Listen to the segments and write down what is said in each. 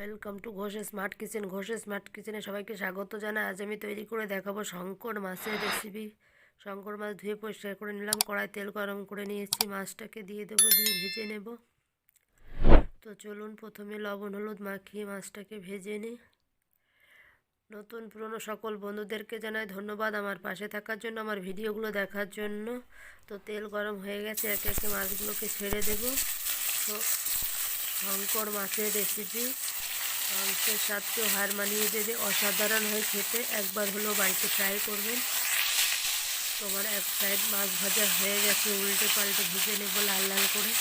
Welcome to Ghosh smart kitchen Ghosh smart কিচেনে সবাইকে স্বাগত জানাই। আজ আমি তৈরি করে দেখাবো শঙ্কর মাছের রেসিপি শঙ্কর মাছ ধুয়ে পরিষ্কার করে নিলাম। কড়াই তেল গরম করে নিয়েছি। মাছটাকে দিয়ে দেবো, দিয়ে ভেজে নেব। তো চলুন প্রথমে লবণ, হলুদ মাখিয়ে মাছটাকে ভেজে নিই। নতুন, পুরনো সকল বন্ধুদেরকে জানাই ধন্যবাদ আমার পাশে থাকার জন্য, আমার ভিডিওগুলো দেখার জন্য। তো তেল গরম হয়ে গেছে, একে একে মাছগুলোকে ছেড়ে দেবো। তো শঙ্কর মাছের রেসিপি মাংসের স্বাদকেও হার মানিয়ে দেবে অসাধারণ হয় খেতে একবার হলেও বাড়িতে ট্রাই করবেন। তোমার এক সাইড মাছ ভাজা হয়ে গেছে, উল্টে পাল্টে ভেজে নেব লাল লাল করে।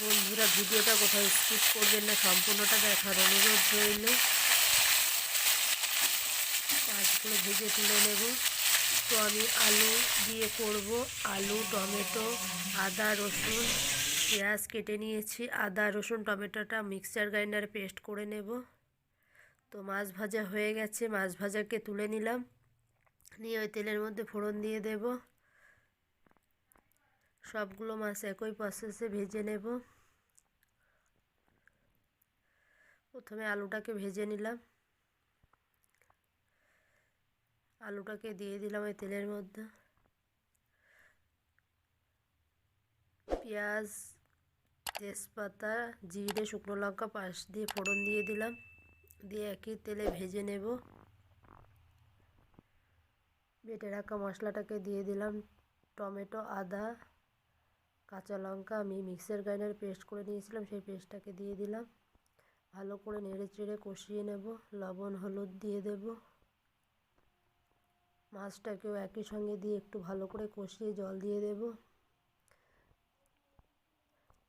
বন্ধুরা, ভিডিওটা কোথাও স্কিপ করবেন না, সম্পূর্ণটা দেখার অনুরোধ রইল। মাছগুলো ভেজে তুলে নেব। তো আমি আলু দিয়ে করব, আলু, টমেটো, আদা, রসুন। পেঁয়াজ কেটে নিয়েছি, আদা, রসুন, টমেটোটা মিক্সচার গ্রাইন্ডারে পেস্ট করে নেব। তো মাছ ভাজা হয়ে গেছে, মাছ ভাজাকে তুলে নিলাম। নিয়ে ওই তেলের মধ্যে ফোড়ন দিয়ে দেব। সবগুলো মাছ একই প্রসেসে ভেজে নেব। প্রথমে আলুটাকে ভেজে নিলাম। আলুটাকে দিয়ে দিলাম ওই তেলের মধ্যে। পেঁয়াজ তেজপাতা, জিরে, শুকনো লঙ্কা পাশ দিয়ে ফোড়ন দিয়ে দিলাম। দিয়ে একই তেলে ভেজে নেব। বেটে রাখা মশলাটাকে দিয়ে দিলাম। টমেটো, আদা, কাঁচা লঙ্কা আমি মিক্সার গ্রাইন্ডার পেস্ট করে নিয়েছিলাম, সেই পেস্টটাকে দিয়ে দিলাম। ভালো করে নেড়ে চেড়ে কষিয়ে নেব। লবণ, হলুদ দিয়ে দেব। মাছটাকেও একই সঙ্গে দিয়ে একটু ভালো করে কষিয়ে জল দিয়ে দেবো।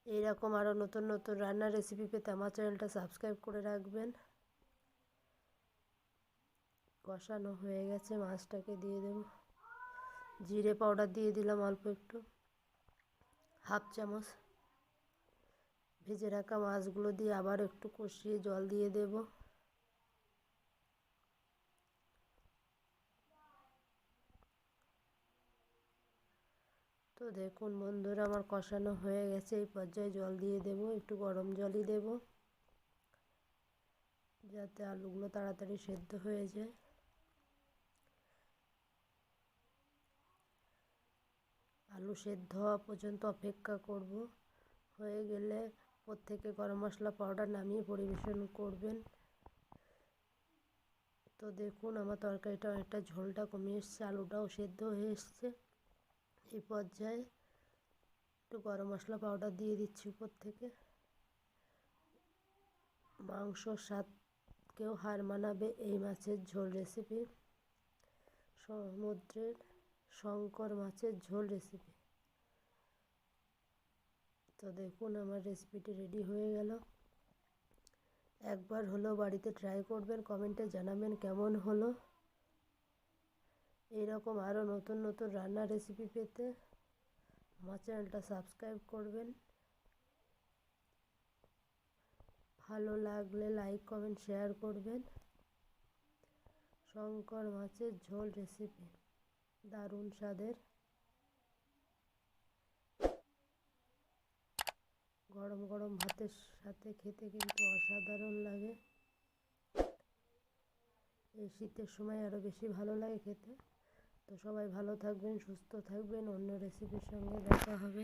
এইরকম আরও নতুন নতুন রান্নার রেসিপি পেতে আমার চ্যানেলটা সাবস্ক্রাইব করে রাখবেন। কষানো হয়ে গেছে, মাছটাকে দিয়ে দেব। জিরে পাউডার দিয়ে দিলাম অল্প একটু। হাফ চামচ ভেজে রাখা মাছগুলো দিয়ে আবার একটু কষিয়ে জল দিয়ে দেবো। তো দেখুন বন্ধুরা, আমার কষানো হয়ে গেছে। এই পর্যায়ে জল দিয়ে দেব, একটু গরম জলই দেব, যাতে আলুগুলো তাড়াতাড়ি সেদ্ধ হয়ে যায়। আলু সেদ্ধ হওয়া পর্যন্ত অপেক্ষা করব। হয়ে গেলে ওর থেকে গরম মশলা পাউডার নামিয়ে পরিবেশন করবেন। তো দেখুন, আমার তরকারিটা অনেকটা ঝোলটা কমে এসছে, আলুটাও সেদ্ধ হয়ে এসছে। এই পর্যায়ে একটু গরম মশলা পাউডার দিয়ে দিচ্ছি উপর থেকে। মাংস স্বাদকেও হার মানাবে এই মাছের ঝোল রেসিপি সমুদ্রের শঙ্কর মাছের ঝোল রেসিপি তো দেখুন আমার রেসিপিটি রেডি হয়ে গেল। একবার হলেও বাড়িতে ট্রাই করবেন কমেন্টে জানাবেন কেমন হলো। এইরকম আরও নতুন নতুন রান্নার রেসিপি পেতে আমার চ্যানেলটা সাবস্ক্রাইব করবেন। ভালো লাগলে লাইক কমেন্ট শেয়ার করবেন। শঙ্কর মাছের ঝোল রেসিপি দারুণ স্বাদের। গরম গরম ভাতের সাথে খেতে কিন্তু অসাধারণ লাগে। এই শীতের সময় আরও বেশি ভালো লাগে খেতে। তো সবাই ভালো থাকবেন সুস্থ থাকবেন। অন্য রেসিপির সঙ্গে দেখা হবে।